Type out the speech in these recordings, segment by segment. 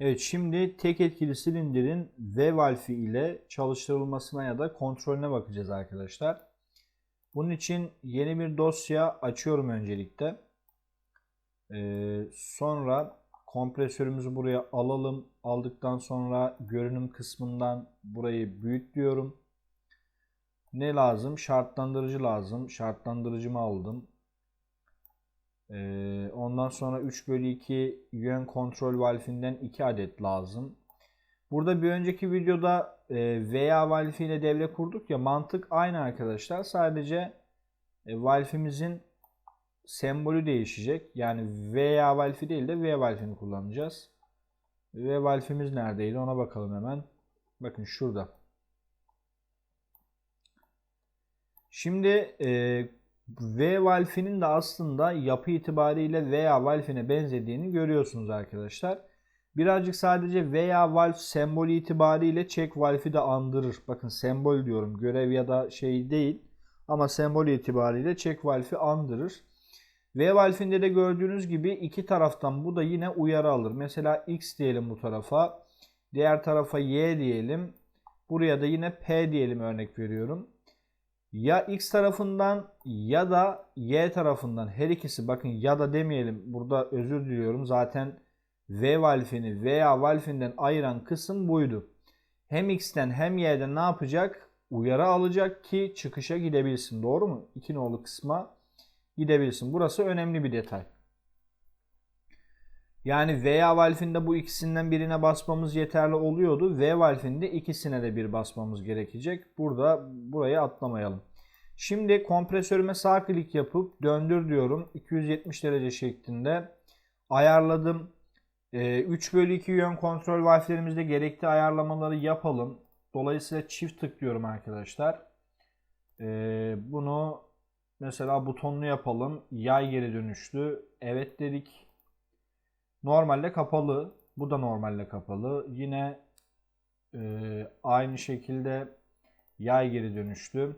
Evet şimdi tek etkili silindirin V valfi ile çalıştırılmasına ya da kontrolüne bakacağız arkadaşlar. Bunun için yeni bir dosya açıyorum öncelikle. Ee, sonra kompresörümüzü buraya alalım. Aldıktan sonra görünüm kısmından burayı büyüt diyorum. Ne lazım? Şartlandırıcı lazım. Şartlandırıcımı aldım. Ee, ondan sonra 3 bölü 2 yön kontrol valfinden 2 adet lazım. Burada bir önceki videoda e, veya valfi ile devre kurduk ya mantık aynı arkadaşlar. Sadece e, valfimizin sembolü değişecek. Yani veya valfi değil de V valfini kullanacağız. V valfimiz neredeydi ona bakalım hemen. Bakın şurada. Şimdi e, V valfinin de aslında yapı itibariyle veya valfine benzediğini görüyorsunuz arkadaşlar. Birazcık sadece veya valf sembolü itibariyle check valfi de andırır. Bakın sembol diyorum görev ya da şey değil. Ama sembol itibariyle check valfi andırır. V valfinde de gördüğünüz gibi iki taraftan bu da yine uyarı alır. Mesela X diyelim bu tarafa. Diğer tarafa Y diyelim. Buraya da yine P diyelim örnek veriyorum. Ya X tarafından ya da Y tarafından her ikisi bakın ya da demeyelim burada özür diliyorum zaten V valfini veya valfinden ayıran kısım buydu. Hem X'ten hem Y'den ne yapacak? Uyarı alacak ki çıkışa gidebilsin. Doğru mu? 2 nolu kısma gidebilsin. Burası önemli bir detay. Yani veya valfinde bu ikisinden birine basmamız yeterli oluyordu. V valfinde ikisine de bir basmamız gerekecek. Burada burayı atlamayalım. Şimdi kompresörüme sağ klik yapıp döndür diyorum. 270 derece şeklinde ayarladım. 3 bölü 2 yön kontrol valflerimizde gerekli ayarlamaları yapalım. Dolayısıyla çift tıklıyorum arkadaşlar. Bunu mesela butonlu yapalım. Yay geri dönüşlü. Evet dedik. Normalde kapalı. Bu da normalde kapalı. Yine e, aynı şekilde yay geri dönüştü.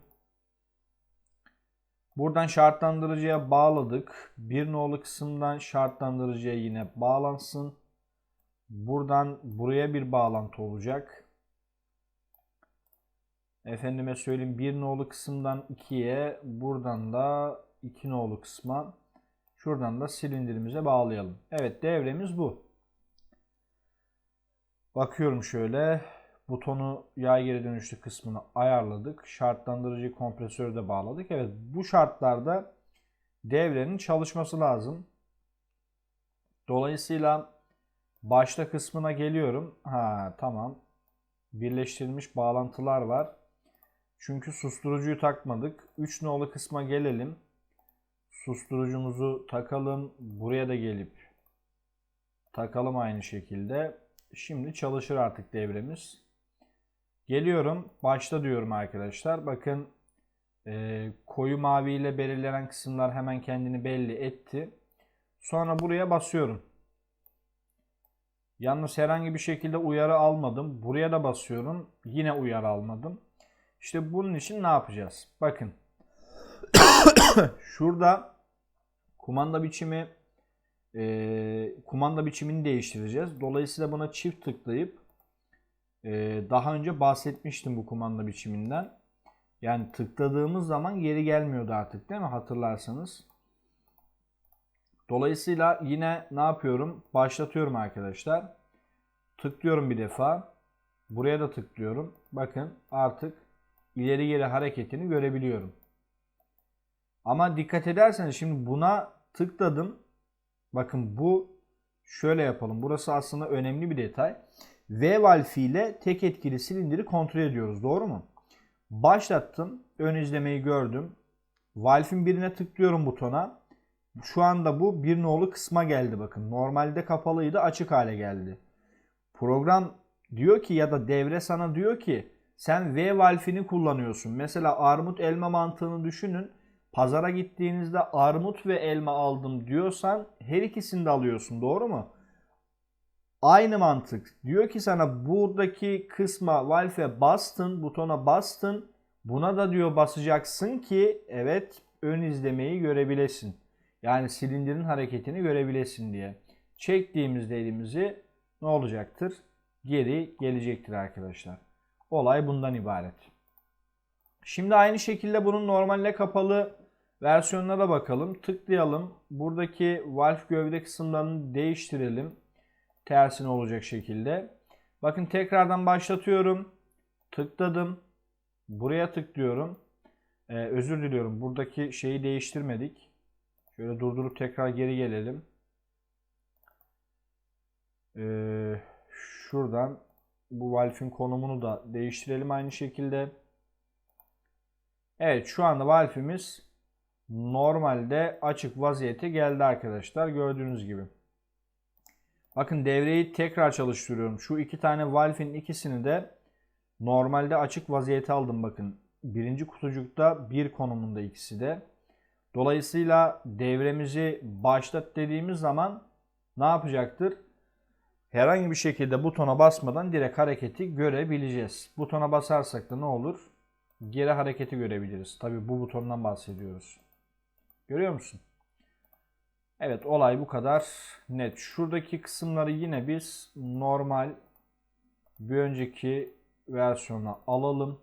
Buradan şartlandırıcıya bağladık. Bir nolu kısımdan şartlandırıcıya yine bağlansın. Buradan buraya bir bağlantı olacak. Efendime söyleyeyim bir nolu kısımdan 2'ye buradan da 2 nolu kısma şuradan da silindirimize bağlayalım. Evet devremiz bu. Bakıyorum şöyle butonu yay geri dönüşlü kısmını ayarladık. Şartlandırıcı kompresörü de bağladık. Evet bu şartlarda devrenin çalışması lazım. Dolayısıyla başta kısmına geliyorum. Ha tamam. Birleştirilmiş bağlantılar var. Çünkü susturucuyu takmadık. 3 nolu kısma gelelim. Susturucumuzu takalım. Buraya da gelip takalım aynı şekilde. Şimdi çalışır artık devremiz. Geliyorum. Başta diyorum arkadaşlar. Bakın e, koyu mavi ile belirlenen kısımlar hemen kendini belli etti. Sonra buraya basıyorum. Yalnız herhangi bir şekilde uyarı almadım. Buraya da basıyorum. Yine uyarı almadım. İşte bunun için ne yapacağız? Bakın. Şurada kumanda biçimi e, kumanda biçimini değiştireceğiz. Dolayısıyla buna çift tıklayıp e, daha önce bahsetmiştim bu kumanda biçiminden. Yani tıkladığımız zaman geri gelmiyordu artık değil mi? Hatırlarsanız. Dolayısıyla yine ne yapıyorum? Başlatıyorum arkadaşlar. Tıklıyorum bir defa. Buraya da tıklıyorum. Bakın artık ileri geri hareketini görebiliyorum. Ama dikkat ederseniz şimdi buna tıkladım. Bakın bu şöyle yapalım. Burası aslında önemli bir detay. V valfi ile tek etkili silindiri kontrol ediyoruz. Doğru mu? Başlattım. Ön izlemeyi gördüm. Valfin birine tıklıyorum butona. Şu anda bu bir nolu kısma geldi bakın. Normalde kapalıydı açık hale geldi. Program diyor ki ya da devre sana diyor ki sen V valfini kullanıyorsun. Mesela armut elma mantığını düşünün. Pazara gittiğinizde armut ve elma aldım diyorsan her ikisini de alıyorsun doğru mu? Aynı mantık. Diyor ki sana buradaki kısma valfe bastın, butona bastın. Buna da diyor basacaksın ki evet ön izlemeyi görebilesin. Yani silindirin hareketini görebilesin diye. Çektiğimizde elimizi ne olacaktır? Geri gelecektir arkadaşlar. Olay bundan ibaret. Şimdi aynı şekilde bunun normalle kapalı versiyonuna da bakalım. Tıklayalım. Buradaki valve gövde kısımlarını değiştirelim. Tersine olacak şekilde. Bakın tekrardan başlatıyorum. Tıkladım. Buraya tıklıyorum. Ee, özür diliyorum. Buradaki şeyi değiştirmedik. Şöyle durdurup tekrar geri gelelim. Ee, şuradan bu valve'in konumunu da değiştirelim aynı şekilde. Evet şu anda valve'imiz normalde açık vaziyete geldi arkadaşlar. Gördüğünüz gibi. Bakın devreyi tekrar çalıştırıyorum. Şu iki tane valve'in ikisini de normalde açık vaziyete aldım bakın. Birinci kutucukta bir konumunda ikisi de. Dolayısıyla devremizi başlat dediğimiz zaman ne yapacaktır? Herhangi bir şekilde butona basmadan direkt hareketi görebileceğiz. Butona basarsak da ne olur? Geri hareketi görebiliriz. Tabi bu butondan bahsediyoruz. Görüyor musun? Evet olay bu kadar net. Şuradaki kısımları yine biz normal bir önceki versiyona alalım.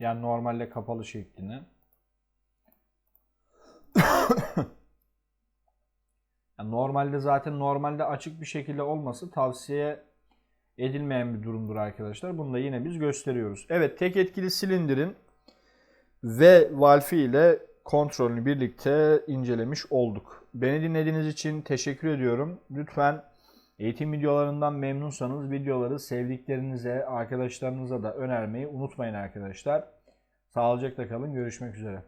Yani normalde kapalı şeklini. Yani normalde zaten normalde açık bir şekilde olması tavsiye edilmeyen bir durumdur arkadaşlar. Bunu da yine biz gösteriyoruz. Evet tek etkili silindirin ve valfi ile kontrolünü birlikte incelemiş olduk. Beni dinlediğiniz için teşekkür ediyorum. Lütfen eğitim videolarından memnunsanız videoları sevdiklerinize, arkadaşlarınıza da önermeyi unutmayın arkadaşlar. Sağlıcakla kalın. Görüşmek üzere.